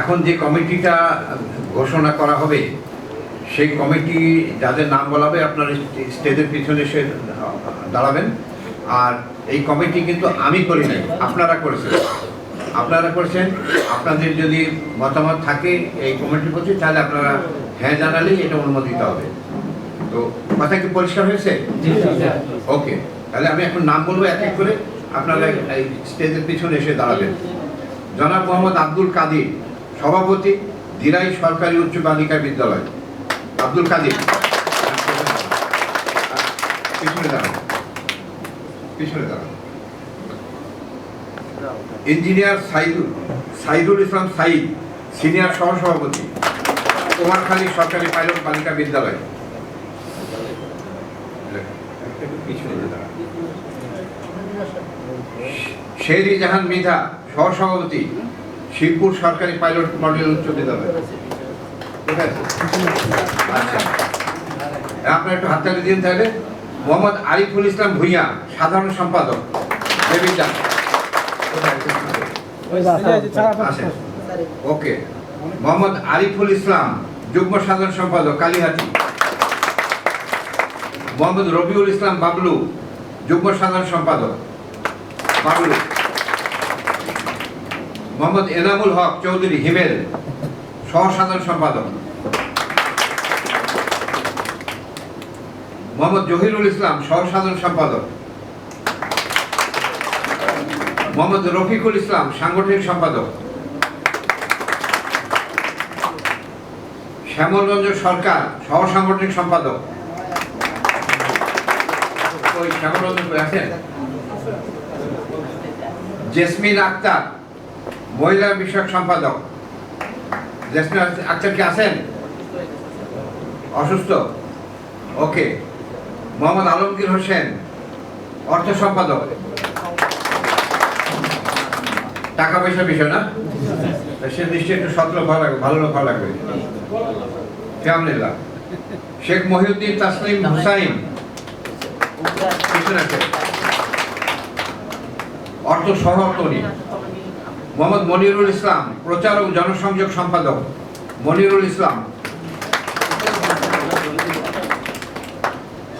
এখন যে কমিটিটা ঘোষণা করা হবে সেই কমিটি যাদের নাম বলা হবে আপনারা স্টেজের পিছনে এসে দাঁড়াবেন। আর এই কমিটি কিন্তু আমি করি নাই আপনারা করেছেন। আপনারা করেছেন আপনাদের যদি মতামত থাকে এই কমিটির প্রতি তাহলে আপনারা হ্যাঁ জানালেই এটা অনুমোদিত হবে। তো কথা কি পরিষ্কার হয়েছে? ওকে তাহলে আমি এখন নাম বলব এক এক করে আপনারা এই স্টেজের পিছনে এসে দাঁড়াবেন। জনাব মোহাম্মদ আব্দুল কাদির সভাপতি দিরাই সরকারি উচ্চ বালিকা বিদ্যালয়। আব্দুল কাদির। পিছনে দাঁড়ান। পিছনে দাঁড়ান। ইঞ্জিনিয়ার সাইদুল সাইদুল ইসলাম সাইদ সিনিয়র সহসভাপতি। কুমারখালী সরকারি পাইলট বালিকা বিদ্যালয়। শেরি জাহান মৃধা সহসভাপতি শিবপুর সরকারি পাইলট মডেল উচ্চ বিদ্যালয়? আচ্ছা। আপনার একটু হাততালি দিন তাহলে। মোহাম্মদ আরিফুল ইসলাম ভুইয়া, সাধারণ সম্পাদক। দেবিদ্যান ওকে। মোহাম্মদ আরিফুল ইসলাম, যুগ্ম সাধারণ সম্পাদক কালীহাটি মোহাম্মদ রবিউল ইসলাম বাবলু, যুগ্ম সাধারণ সম্পাদক, বাবলু। মোহাম্মদ এনামুল হক চৌধুরী হিমেল সহ সাধারণ সম্পাদক। মোহাম্মদ জহিরুল ইসলাম সহ সাধারণ সম্পাদক। মোহাম্মদ রফিকুল ইসলাম, সাংগঠনিক সম্পাদক। শ্যামলগঞ্জ সরকার সহ সাংগঠনিক সম্পাদক। ওই শ্যামলগঞ্জ জেসমিন আক্তার মহিলা বিষয়ক সম্পাদক। আক্তার কি আছেন? অসুস্থ? ওকে। মোহাম্মদ আলমগীর হোসেন, অর্থ সম্পাদক। টাকা পয়সার বিষয় না? সে নিশ্চয়ই একটু সতর্ক ভালো লাগবে, ভালো লোক ভালো লাগবে। ফ্যামিলিল্লাহ শেখ মহিউদ্দিন তাসলিম হুসাইন। পিছনে আছে। অর্থ মোহাম্মদ মনিরুল ইসলাম প্রচার ও জনসংযোগ সম্পাদক। মনিরুল ইসলাম।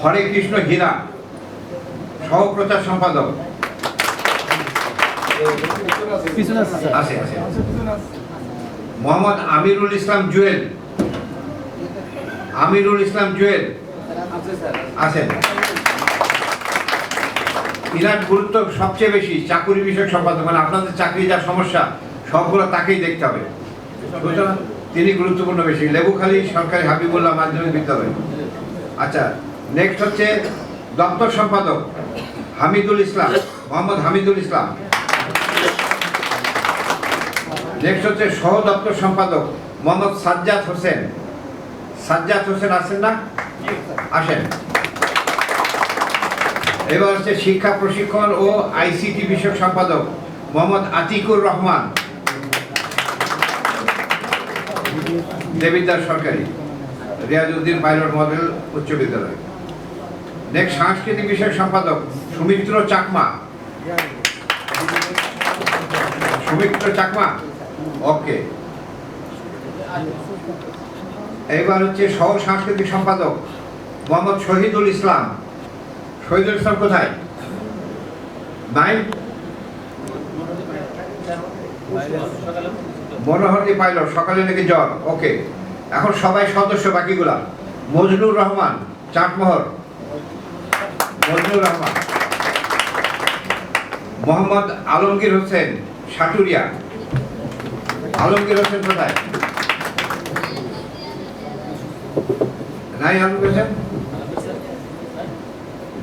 হরে কৃষ্ণ হীরা সহ প্রচার সম্পাদক মোহাম্মদ আমিরুল ইসলাম জুয়েল। আমিরুল ইসলাম জুয়েল। আছেন বিরাট গুরুত্ব সবচেয়ে বেশি, চাকুরি বিষয়ক সম্পাদক মানে আপনাদের চাকরি যা সমস্যা, সবগুলো তাকেই দেখতে হবে। তিনি গুরুত্বপূর্ণ বেশি। লেবুখালী সরকারি হাবিবুল্লাহ মাধ্যমিক বিদ্যালয়। আচ্ছা নেক্সট হচ্ছে দপ্তর সম্পাদক হামিদুল ইসলাম, মোহাম্মদ হামিদুল ইসলাম। নেক্সট হচ্ছে সহ দপ্তর সম্পাদক মোহাম্মদ সাজ্জাদ হোসেন। সাজ্জাদ হোসেন আছেন না? আসেন। এবার হচ্ছে শিক্ষা প্রশিক্ষণ ও আইসিটি বিষয়ক সম্পাদক মোহাম্মদ আতিকুর রহমান। দেবিদ্বার সরকারি রিয়াজউদ্দিন পাইলট মডেল উচ্চ বিদ্যালয়। নেক্সট সাংস্কৃতিক বিষয়ক সম্পাদক সুমিত্র চাকমা। সুমিত্র চাকমা, ওকে। এবার হচ্ছে সহ সাংস্কৃতিক সম্পাদক মোহাম্মদ শহীদুল ইসলাম। শহীদুল ইসলাম কোথায়? নাই মনোহরদি পাইলট, সকালে নাকি জ্বর? ওকে এখন সবাই সদস্য, বাকিগুলা? মজনুর রহমান, চাটমোহর। মজনুর রহমান। মোহাম্মদ আলমগীর হোসেন, সাটুরিয়া। আলমগীর হোসেন কোথায়? নাই আলমগীর হোসেন?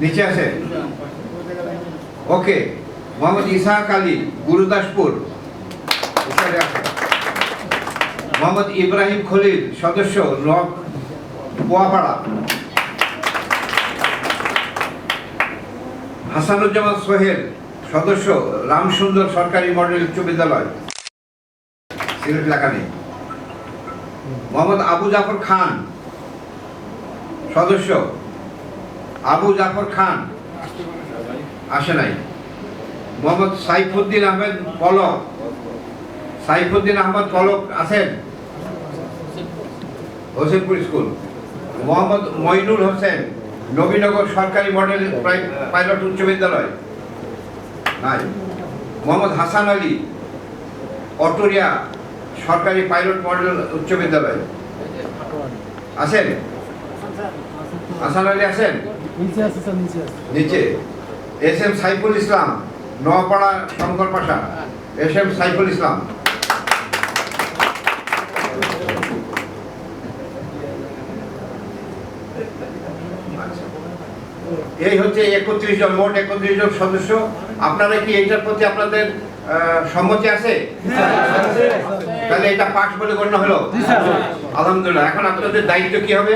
নিচে আছে ওকে, মোহাম্মদ ইসাহাক আলী, গুরুদাসপুর। মোহাম্মদ ইব্রাহিম খলিল, সদস্য পোয়াপাড়া। হাসানুজ্জামান সোহেল, সদস্য, রামসুন্দর সরকারি মডেল উচ্চ বিদ্যালয়। সিলেট লেখা নেই মোহাম্মদ আবু জাফর খান, সদস্য আবু জাফর খান। আসে নাই। মোহাম্মদ সাইফুদ্দিন আহমেদ পলক। সাইফুদ্দিন আহমদ পলক আছেন? হোসেনপুর স্কুল। মোহাম্মদ মইনুল হোসেন, নবীনগর সরকারি মডেল পাইলট উচ্চ বিদ্যালয়। নাই। মোহাম্মদ হাসান আলী, অটোরিয়া সরকারি পাইলট মডেল উচ্চ বিদ্যালয়। আছেন? হাসান আলী আছেন নিচে আছে স্যার নিচে আছে। নিচে। S M Saiful Islam Noapara Shankar Pasha. S M Saiful Islam. এই হচ্ছে একত্রিশ জন মোট একত্রিশ জন সদস্য। আপনারা কি এইটার প্রতি আপনাদের সম্মতি আছে? তাহলে এটা পাস বলে গণ্য হলো? আলহামদুলিল্লাহ। এখন আপনাদের দায়িত্ব কি হবে?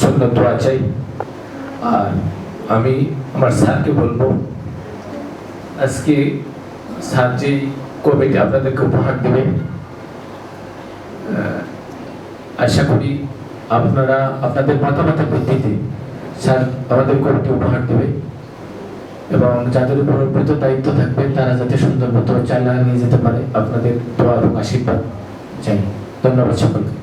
জন্য দোয়া চাই। আর আমি আমার স্যারকে বলব, আজকে স্যার যে কবিটি আপনাদেরকে উপহার দেবে আশা করি আপনারা আপনাদের মতামতের ভিত্তিতে স্যার আমাদের কবিটি উপহার দেবে এবং যাদের উপর অর্পিত দায়িত্ব থাকবে, তারা যাতে সুন্দর মতো চালিয়ে নিয়ে যেতে পারে, আপনাদের দোয়া এবং আশীর্বাদ চাই। ধন্যবাদ সকলকে।